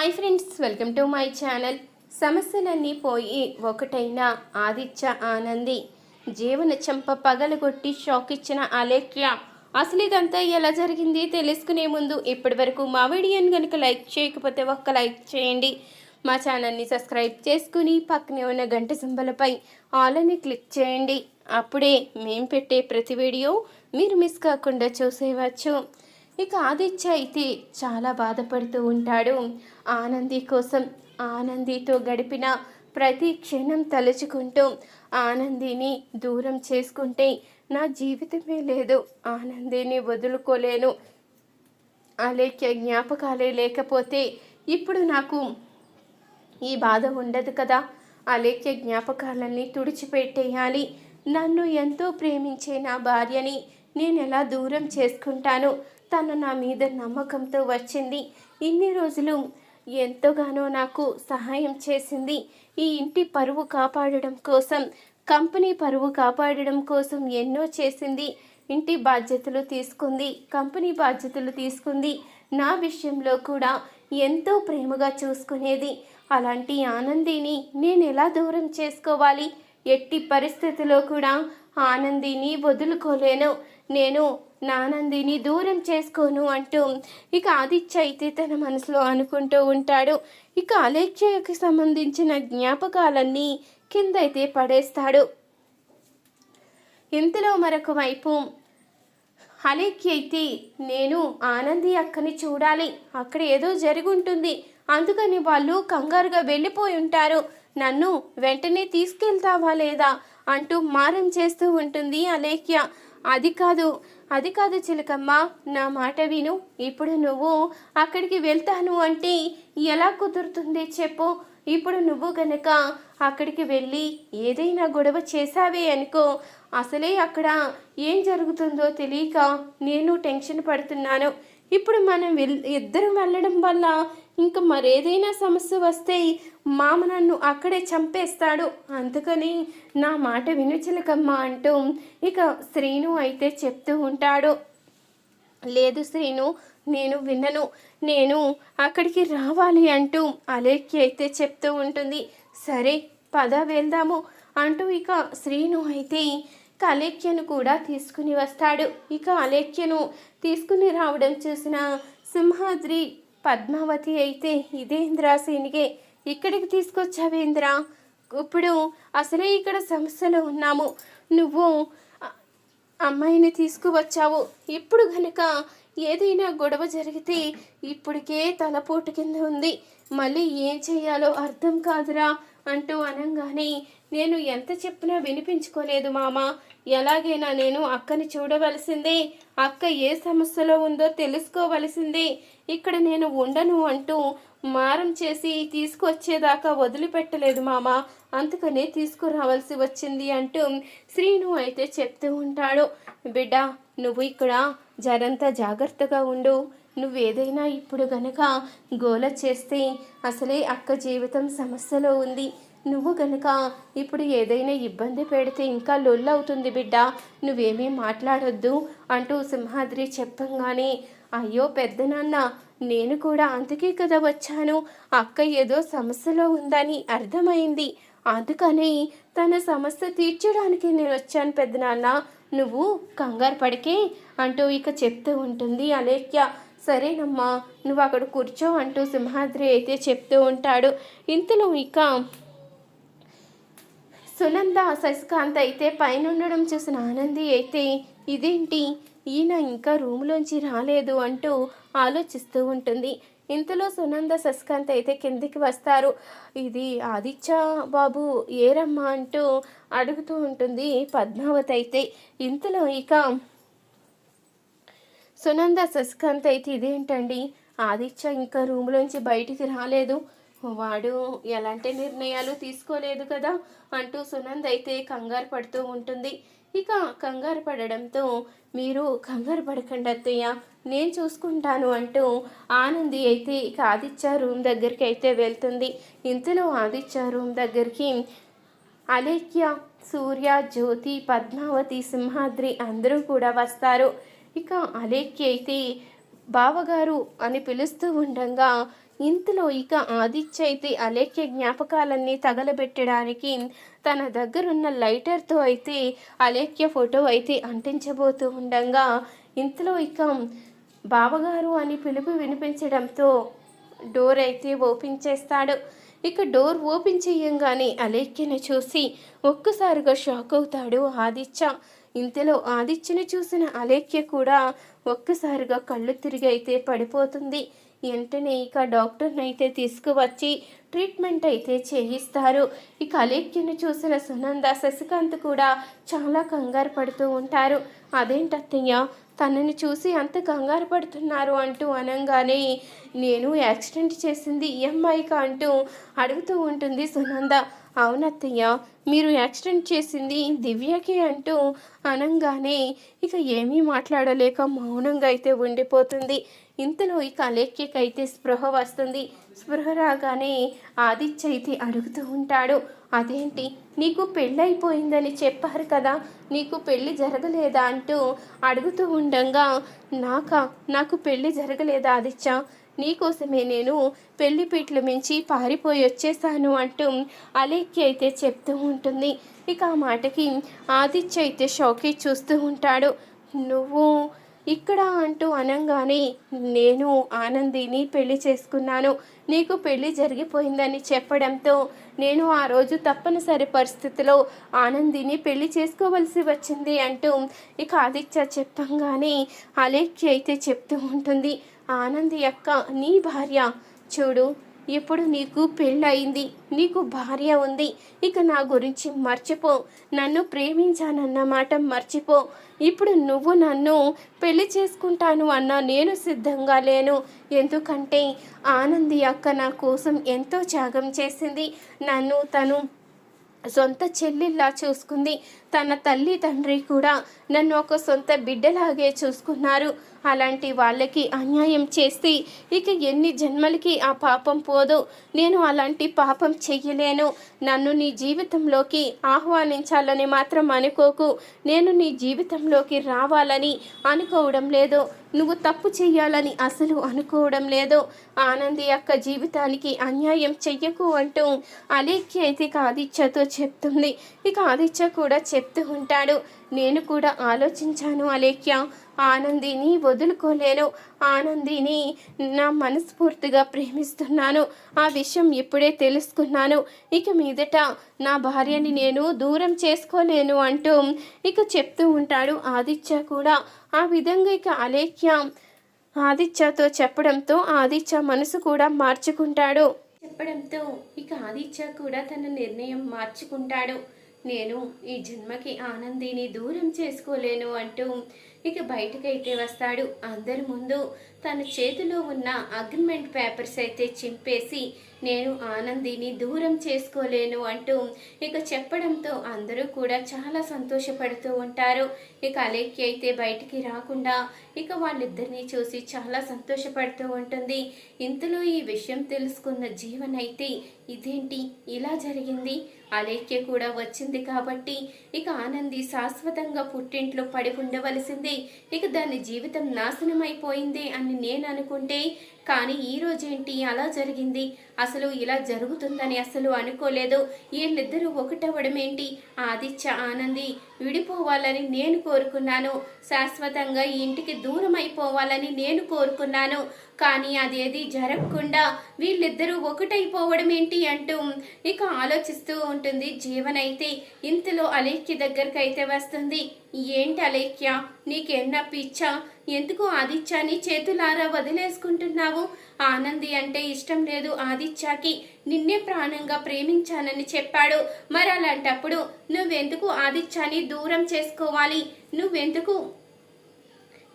Hi friends welcome to my channel సమస్యలన్నీ పోయి ఒకటైన ఆదిత్య ఆనంది. జీవన చెంప పగలగొట్టి షాక్ ఇచ్చిన అలేఖ్య. అసలు ఇదంతా ఎలా జరిగింది తెలుసుకునే ముందు ఇప్పటి వరకు మా వీడియోని కనుక లైక్ చేయకపోతే ఒక్క లైక్ చేయండి. మా ఛానల్ని సబ్స్క్రైబ్ చేసుకుని పక్కనే ఉన్న గంట సింబలపై ఆల్ అని క్లిక్ చేయండి. అప్పుడే మేము పెట్టే ప్రతి వీడియో మీరు మిస్ కాకుండా చూసేవచ్చు ఇక ఆదిత్య అయితే చాలా బాధపడుతూ ఉంటాడు. ఆనంది కోసం ఆనందితో గడిపిన ప్రతి క్షణం తలుచుకుంటూ ఆనందిని దూరం చేసుకుంటే నా జీవితమే లేదు ఆనందిని వదులుకోలేను. అలేఖ్య జ్ఞాపకాలే లేకపోతే ఇప్పుడు నాకు ఈ బాధ ఉండదు కదా. అలేఖ్య జ్ఞాపకాలన్నీ తుడిచిపెట్టేయాలి. నన్ను ఎంతో ప్రేమించే నా భార్యని నేను ఎలా దూరం చేసుకుంటాను? తను నా మీద నమ్మకంతో వచ్చింది. ఇన్ని రోజులు ఎంతగానో నాకు సహాయం చేసింది. ఈ ఇంటి పరువు కాపాడడం కోసం కంపెనీ పరువు కాపాడడం కోసం ఎన్నో చేసింది. ఇంటి బాధ్యతలు తీసుకుంది కంపెనీ బాధ్యతలు తీసుకుంది. నా విషయంలో కూడా ఎంతో ప్రేమగా చూసుకునేది. అలాంటి ఆనందిని నేను ఎలా దూరం చేసుకోవాలి? ఎట్టి పరిస్థితిలో కూడా ఆనందిని వదులుకోలేను. నేను నానందిని దూరం చేసుకోను అంటూ ఇక ఆదిత్య అయితే తన మనసులో అనుకుంటూ ఉంటాడు. ఇక అలేఖ్యకి సంబంధించిన జ్ఞాపకాలన్నీ కిందైతే పడేస్తాడు. ఇంతలో మరొక వైపు అలేఖ్య అయితే నేను ఆనంది అక్కని చూడాలి. అక్కడ ఏదో జరుగుంటుంది. అందుకని వాళ్ళు కంగారుగా వెళ్ళిపోయి ఉంటారు. నన్ను వెంటనే తీసుకెళ్తావా లేదా? అంటూ మారం చేస్తూ ఉంటుంది అలేఖ్య. అది కాదు. అది కాదు చిలకమ్మ నా మాట విను. ఇప్పుడు నువ్వు అక్కడికి వెళ్తాను అంటే ఎలా కుదురుతుంది చెప్పు. ఇప్పుడు నువ్వు గనక అక్కడికి వెళ్ళి ఏదైనా గొడవ చేశావే అనుకో అసలే అక్కడ ఏం జరుగుతుందో తెలియక నేను టెన్షన్ పడుతున్నాను. ఇప్పుడు మనం వెల్ ఇద్దరం వెళ్ళడం వల్ల ఇంకా మరేదైనా సమస్య వస్తే మామ నన్ను అక్కడే చంపేస్తాడు. అందుకని నా మాట వినుచలకమ్మ అంటూ ఇక శ్రీను అయితే చెప్తూ ఉంటాడు. లేదు శ్రీను నేను విన్నను నేను అక్కడికి రావాలి అంటూ అలేఖ్య అయితే చెప్తూ ఉంటుంది. సరే పద వెళ్దాము అంటూ ఇక శ్రీను అయితే ఇక అలేఖ్యను కూడా తీసుకుని వస్తాడు. ఇక అలేఖ్యను తీసుకుని రావడం చూసిన సింహాద్రి పద్మావతి అయితే ఇదేంద్రా సీనిగే ఇక్కడికి తీసుకొచ్చావేంద్రా ఇప్పుడు అసలే ఇక్కడ సమస్యలో ఉన్నాము. నువ్వు అమ్మాయిని తీసుకువచ్చావు. ఇప్పుడు కనుక ఏదైనా గొడవ జరిగితే ఇప్పటికే తలపోటు కింద ఉంది. మళ్ళీ ఏం చేయాలో అర్థం కాదురా అంటూ అనగానే నేను ఎంత చెప్పినా వినిపించుకోలేదు మామ. ఎలాగైనా నేను అక్కని చూడవలసిందే. అక్క ఏ సమస్యలో ఉందో తెలుసుకోవలసిందే. ఇక్కడ నేను ఉండను అంటూ మారం చేసి తీసుకొచ్చేదాకా వదిలిపెట్టలేదు మామ. అందుకనే తీసుకురావాల్సి వచ్చింది అంటూ శ్రీను అయితే చెప్తూ ఉంటాడు. బిడ్డ నువ్వు ఇక్కడ జరంతా జాగ్రత్తగా ఉండు. నువ్వేదైనా ఇప్పుడు గనక గోల చేస్తే అసలే అక్క జీవితం సమస్యలో ఉంది. నువ్వు గనక ఇప్పుడు ఏదైనా ఇబ్బంది పెడితే ఇంకా లొల్లవుతుంది బిడ్డ. నువ్వేమీ మాట్లాడొద్దు అంటూ సింహాద్రి చెప్పంగానే అయ్యో పెద్దనాన్న నేను కూడా అందుకే కదా వచ్చాను. అక్క ఏదో సమస్యలో ఉందని అర్థమైంది. అందుకని తన సమస్య తీర్చడానికి నేను వచ్చాను పెద్దనాన్న నువ్వు కంగారు పడికే అంటూ ఇక చెప్తూ ఉంటుంది అలేఖ్య. సరేనమ్మా నువ్వు అక్కడ కూర్చో అంటూ సింహాద్రి అయితే చెప్తూ ఉంటాడు. ఇంతలో ఇక సునంద శశికాంత్ అయితే పైన ఉండడం చూసిన ఆనంది అయితే ఇదేంటి? ఈయన ఇంకా రూమ్లోంచి రాలేదు అంటూ ఆలోచిస్తూ ఉంటుంది. ఇంతలో సునంద సస్కాంత్ అయితే కిందికి వస్తారు. ఇది ఆదిత్య బాబు ఏరమ్మా అంటూ అడుగుతూ ఉంటుంది పద్మావతి అయితే. ఇంతలో ఇక సునంద సస్కాంత్ అయితే ఇదేంటండి? ఆదిత్య ఇంకా రూమ్లోంచి బయటికి రాలేదు. వాడు ఎలాంటి నిర్ణయాలు తీసుకోలేదు కదా అంటూ సునంద్ అయితే కంగారు పడుతూ ఉంటుంది. ఇక కంగారు పడడంతో మీరు కంగారు పడకండి అత్తయ్య నేను చూసుకుంటాను అంటూ ఆనంది అయితే ఇక ఆదిత్య రూమ్ దగ్గరికి అయితే వెళ్తుంది. ఇంతలో ఆదిత్య రూమ్ దగ్గరికి అలేఖ్య సూర్య జ్యోతి పద్మావతి సింహాద్రి అందరూ కూడా వస్తారు. ఇక అలేఖ్య అయితే బావగారు అని పిలుస్తూ ఉండగా ఇంతలో ఇక ఆదిత్య అయితే అలేఖ్య జ్ఞాపకాలన్నీ తగలబెట్టడానికి తన దగ్గరున్న లైటర్తో అయితే అలేఖ్య ఫోటో అయితే అంటించబోతూ ఉండగా ఇంతలో ఇక బావగారు అని పిలుపు వినిపించడంతో డోర్ అయితే ఓపెన్ చేస్తాడు. ఇక డోర్ ఓపెన్ చేయంగానే అలేఖ్యను చూసి ఒక్కసారిగా షాక్ అవుతాడు ఆదిత్య. ఇంతలో ఆదిత్యను చూసిన అలేఖ్య కూడా ఒక్కసారిగా కళ్ళు తిరిగి అయితే పడిపోతుంది. వెంటనే ఇక డాక్టర్ని అయితే తీసుకువచ్చి ట్రీట్మెంట్ అయితే చేయిస్తారు. ఇక అలేఖ్యను చూసిన సునంద శశికాంత్ కూడా చాలా కంగారు పడుతూ ఉంటారు. అదేంటత్తయ్య తనని చూసి అంత కంగారు పడుతున్నారు అంటూ అనగానే నేను యాక్సిడెంట్ చేసింది ఈ అమ్మాయికా అంటూ అడుగుతూ ఉంటుంది సునంద. అవునత్తయ్య మీరు యాక్సిడెంట్ చేసింది దివ్యకి అంటూ అనంగానే ఇక ఏమీ మాట్లాడలేక మౌనంగా అయితే ఉండిపోతుంది. ఇంతలో ఇక అలేఖ్యకైతే స్పృహ వస్తుంది. స్పృహ రాగానే ఆదిత్య అయితే అడుగుతూ ఉంటాడు అదేంటి? నీకు పెళ్ళైపోయిందని చెప్పారు కదా నీకు పెళ్ళి జరగలేదా? అంటూ అడుగుతూ ఉండగా నాకా? నాకు పెళ్ళి జరగలేదా ఆదిత్య? నీకోసమే నేను పెళ్ళిపీట్లు మించి పారిపోయి వచ్చేసాను అంటూ అలేఖ్య అయితే చెప్తూ ఉంటుంది. ఇక ఆ మాటకి ఆదిత్య అయితే షాకీ చూస్తూ ఉంటాడు. నువ్వు ఇక్కడ అంటూ అనగానే నేను ఆనందిని పెళ్ళి చేసుకున్నాను. నీకు పెళ్ళి జరిగిపోయిందని చెప్పడంతో నేను ఆ రోజు తప్పనిసరి పరిస్థితిలో ఆనందిని పెళ్ళి చేసుకోవలసి వచ్చింది అంటూ ఇక ఆదిత్య చెప్పంగానే అలేఖ్య అయితే చెప్తూ ఉంటుంది. ఆనంది అక్క నీ భార్య. చూడు ఇప్పుడు నీకు పెళ్ళయింది. నీకు భార్య ఉంది. ఇక నా గురించి మర్చిపో. నన్ను ప్రేమించానన్న మాట మర్చిపో. ఇప్పుడు నువ్వు నన్ను పెళ్ళి చేసుకుంటాను అన్న నేను సిద్ధంగా లేను. ఎందుకంటే ఆనంది అక్క నా కోసం ఎంతో త్యాగం చేసింది. నన్ను తను సొంత చెల్లిలా చూసుకుంది. తన తల్లి తండ్రి కూడా నన్ను ఒక సొంత బిడ్డలాగే చూసుకున్నారు. అలాంటి వాళ్ళకి అన్యాయం చేసి ఇక ఎన్ని జన్మలకి ఆ పాపం పోదు. నేను అలాంటి పాపం చెయ్యలేను. నన్ను నీ జీవితంలోకి ఆహ్వానించాలని మాత్రం అనుకోకు. నేను నీ జీవితంలోకి రావాలని అనుకోవడం లేదు. నువ్వు తప్పు చేయాలని అసలు అనుకోవడం లేదు. ఆనంది యొక్క జీవితానికి అన్యాయం చెయ్యకు అంటూ అలేఖ్య అయితే ఇక ఆదిత్యతో చెప్తుంది. ఇక ఆదిత్య కూడా చెప్తూ ఉంటాడు. నేను కూడా ఆలోచించాను అలేఖ్య. ఆనందిని వదులుకోలేను. ఆనందిని నా మనస్ఫూర్తిగా ప్రేమిస్తున్నాను. ఆ విషయం ఇప్పుడే తెలుసుకున్నాను. ఇక మీదట నా భార్యని నేను దూరం చేసుకోలేను అంటూ ఇక చెప్తూ ఉంటాడు ఆదిత్య కూడా. ఆ విధంగా ఇక అలేఖ్య ఆదిత్యతో చెప్పడంతో ఆదిత్య మనసు కూడా మార్చుకుంటాడు. చెప్పడంతో ఇక ఆదిత్య కూడా తన నిర్ణయం మార్చుకుంటాడు. నేను ఈ జన్మకి ఆనందిని దూరం చేసుకోలేను అంటూ ఇక బయటకైతే వస్తాడు అందరి ముందు. తన చేతిలో ఉన్న అగ్రిమెంట్ పేపర్స్ అయితే చింపేసి నేను ఆనందిని దూరం చేసుకోలేను అంటూ ఇక చెప్పడంతో అందరూ కూడా చాలా సంతోషపడుతూ ఉంటారు. ఇక అలేఖ్య అయితే బయటికి రాకుండా ఇక వాళ్ళిద్దరినీ చూసి చాలా సంతోషపడుతూ ఉంటుంది. ఇంతలో ఈ విషయం తెలుసుకున్న జీవన్ అయితే ఇదేంటి? ఇలా జరిగింది? అలేఖ్య కూడా వచ్చింది కాబట్టి ఇక ఆనంది శాశ్వతంగా పుట్టింట్లో పడి ఉండవలసిందే. ఇక దాని జీవితం నాశనం అయిపోయింది అని నేను అనుకుంటే కానీ ఈ రోజేంటి? అలా జరిగింది. అసలు ఇలా జరుగుతుందని అసలు అనుకోలేదు. వీళ్ళిద్దరూ ఒకటవ్వడం ఏంటి ఆదిత్య ఆనంది విడిపోవాలని నేను కోరుకున్నాను. శాశ్వతంగా ఈ ఇంటికి దూరం అయిపోవాలని నేను కోరుకున్నాను. కానీ అదేది జరగకుండా వీళ్ళిద్దరూ ఒకటైపోవడం ఏంటి అంటూ ఇక ఆలోచిస్తూ ఉంటుంది జీవనైతే. ఇంతలో అలేఖ్య దగ్గరకైతే అయితే వస్తుంది. ఏంటి అలేఖ్య? నీకెన్న పిచ్చా? ఎందుకు ఆదిత్యాన్ని చేతులారా వదిలేసుకుంటున్నావు? ఆనంది అంటే ఇష్టం లేదు ఆదిత్యాకి. నిన్నే ప్రాణంగా ప్రేమించానని చెప్పాడు. మరి అలాంటప్పుడు నువ్వెందుకు ఆదిత్యాన్ని దూరం చేసుకోవాలి? నువ్వెందుకు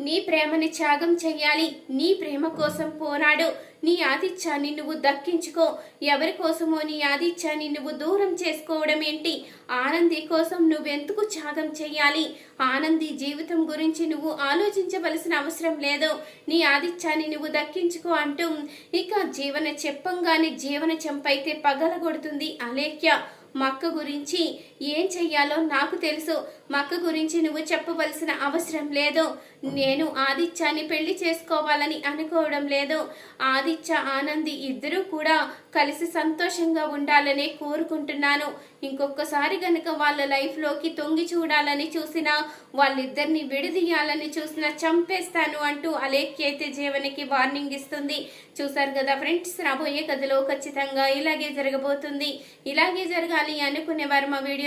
నీ ప్రేమని త్యాగం చెయ్యాలి. నీ ప్రేమ కోసం పోరాడు నీ ఆతిథ్యాన్ని నువ్వు దక్కించుకో. ఎవరి కోసమో నీ ఆతిథ్యాన్ని నువ్వు దూరం చేసుకోవడం ఏంటి? ఆనంది కోసం నువ్వెందుకు త్యాగం చెయ్యాలి? ఆనంది జీవితం గురించి నువ్వు ఆలోచించవలసిన అవసరం లేదు. నీ ఆదిత్యాన్ని నువ్వు దక్కించుకో అంటూ ఇక జీవన చెప్పంగానే జీవన చెంపైతే పగలగొడుతుంది అలేఖ్య. మక్క గురించి ఏం చెయ్యాలో నాకు తెలుసు. మక్క గురించి నువ్వు చెప్పవలసిన అవసరం లేదు. నేను ఆదిత్యాన్ని పెళ్ళి చేసుకోవాలని అనుకోవడం లేదు. ఆదిత్య ఆనంది ఇద్దరూ కూడా కలిసి సంతోషంగా ఉండాలని కోరుకుంటున్నాను. ఇంకొకసారి గనుక వాళ్ళ లైఫ్లోకి తొంగి చూడాలని చూసినా వాళ్ళిద్దరిని విడదీయాలని చూసినా చంపేస్తాను అంటూ అలేఖ్య అయితే జీవనికి వార్నింగ్ ఇస్తుంది. చూసారు కదా ఫ్రెండ్స్ రాబోయే కథలో ఖచ్చితంగా ఇలాగే జరగబోతుంది. ఇలాగే జరగాలి అనుకునే వారు మా